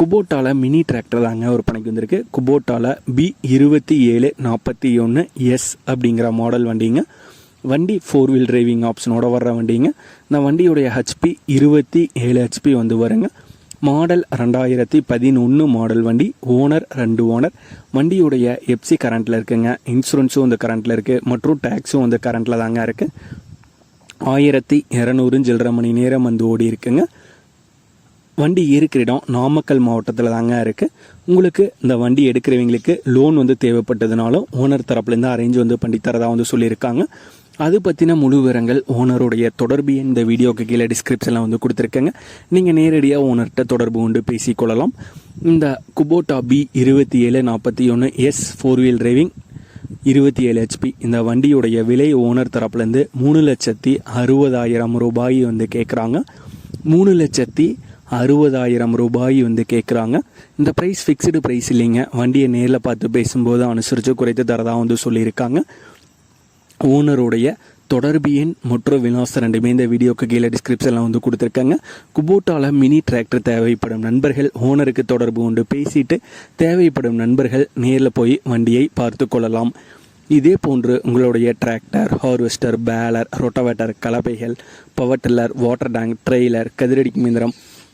குபோட்டால mini tractor தாங்க விற்பனைக்கு வந்திருக்கு. குபோட்டால பி இருபத்தி ஏழு நாற்பத்தி ஒன்று எஸ் அப்படிங்கிற மாடல் வண்டிங்க. வண்டி ஃபோர் வீல் டிரைவிங் ஆப்ஷனோட வர்ற வண்டிங்க. இந்த வண்டியுடைய ஹெச்பி இருபத்தி ஏழு ஹெச்பி வந்து வருங்க. மாடல் ரெண்டாயிரத்தி பதினொன்று மாடல் வண்டி. ஓனர் ரெண்டு ஓனர் வண்டியுடைய எப்சி கரண்ட்டில் இருக்குங்க. இன்சூரன்ஸும் வந்து கரண்ட்டில் இருக்குது மற்றும் டேக்ஸும் வந்து கரண்ட்டில் தாங்க இருக்குது ஆயிரத்தி இரநூறு சில்லரை மணி நேரம் வந்து ஓடி இருக்குங்க வண்டி இருக்கிற இடம் நாமக்கல் மாவட்டத்தில் தாங்க இருக்குது உங்களுக்கு இந்த வண்டி எடுக்கிறவங்களுக்கு லோன் வந்து தேவைப்பட்டதுனாலும் ஓனர் தரப்புலேருந்து அரேஞ்ச் வந்து பண்ணி வந்து சொல்லியிருக்காங்க. அது பற்றின முழு விவரங்கள் ஓனருடைய தொடர்பு இந்த வீடியோக்கு கீழே டிஸ்கிரிப்ஷனில் வந்து கொடுத்துருக்கேங்க. நீங்கள் நேரடியாக ஓனர்கிட்ட தொடர்பு கொண்டு பேசிக்கொள்ளலாம். இந்த குபோட்டா பி இருபத்தி ஏழு நாற்பத்தி ஒன்று எஸ் ஃபோர் வீல் டிரைவிங் இருபத்தி ஏழு ஹெச்பி இந்த வண்டியுடைய விலை ஓனர் தரப்புலேருந்து மூணு லட்சத்தி அறுபதாயிரம் ரூபாய் வந்து கேட்குறாங்க மூணு லட்சத்தி அறுபதாயிரம் ரூபாய் வந்து கேட்குறாங்க இந்த ப்ரைஸ் ஃபிக்ஸ்டு ப்ரைஸ் இல்லைங்க. வண்டியை நேரில் பார்த்து பேசும்போது அனுசரித்து குறைத்து தரதாக வந்து சொல்லியிருக்காங்க. ஓனருடைய தொடர்பு எண் மற்றும் விலாசம் ரெண்டுமே இந்த வீடியோக்கு கீழே டிஸ்கிரிப்ஷனில் வந்து கொடுத்துருக்காங்க. குபோட்டால மினி டிராக்டர் தேவைப்படும் நண்பர்கள் ஓனருக்கு தொடர்பு கொண்டு பேசிட்டு தேவைப்படும் நண்பர்கள் நேரில் போய் வண்டியை பார்த்து கொள்ளலாம். இதே போன்று உங்களுடைய tractor harvester baler rotavator கலப்பைகள் power tiller water tank trailer கதிரடி மிந்திரம்